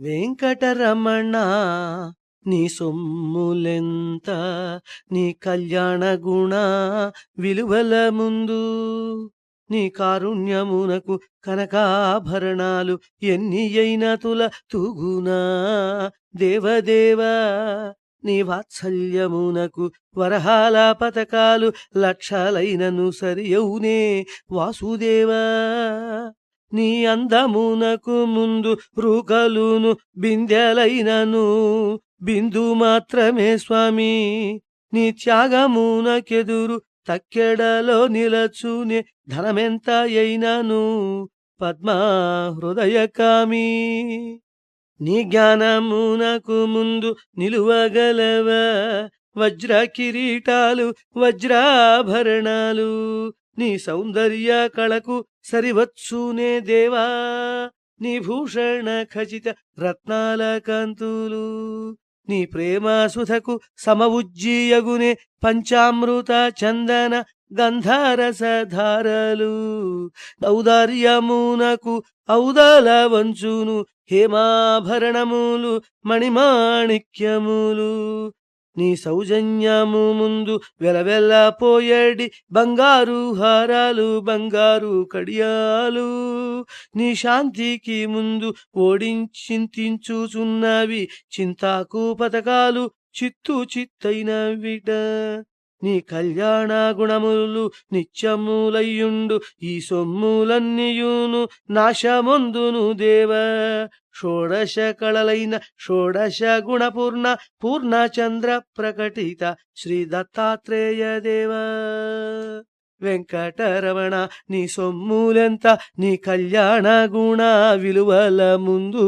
వెంకటరమణ నీ సొమ్ములెంత నీ కళ్యాణ గుణ విలువల ముందు నీ కారుణ్యమునకు కనకాభరణాలు ఎన్ని అయినా తుల తూగునా దేవదేవా నీ వాత్సల్యమునకు వరహాల పథకాలు లక్షలైనను సరియౌనే వాసుదేవా. నీ అందమునకు ముందు రూకలును బిందెలైనను. బిందు మాత్రమే స్వామి నీ త్యాగమునకెదురు తక్కెడలో నిలచునే ధనమెంత అయినను. పద్మా హృదయకామి నీ జ్ఞానమునకు ముందు నిలువగలవ. వజ్ర కిరీటాలు వజ్రాభరణాలు నీ సౌందర్య కళకు సరివచ్చునే దేవా నీ భూషణ ఖచిత రత్నాల కాంతులు నీ ప్రేమాసుధకు సమవుజ్జీయగునే పంచామృత చందన గంధారసధారలు ఔదార్యమునకు ఔదాల వంచును హేమాభరణములు మణిమాణిక్యములు. నీ సౌజన్యము ముందు వెలవెల్ల వెలవెల్లపోయేడి బంగారు హారాలు బంగారు కడియాలు నీ శాంతికి ముందు ఓడించింతించుచున్నవి చింతాకు పథకాలు చిత్తు చిత్తైన విట నీ కళ్యాణ గుణములు నిత్యములయ్యుండు ఈ సొమ్ములన్నీయును నాశమందును దేవ. షోడశ కళలైన షోడశ గుణపూర్ణ పూర్ణచంద్ర ప్రకటిత శ్రీ దత్తాత్రేయ దేవ. వెంకటరమణ నీ సొమ్ములెంత నీ కళ్యాణ గుణ విలువల ముందు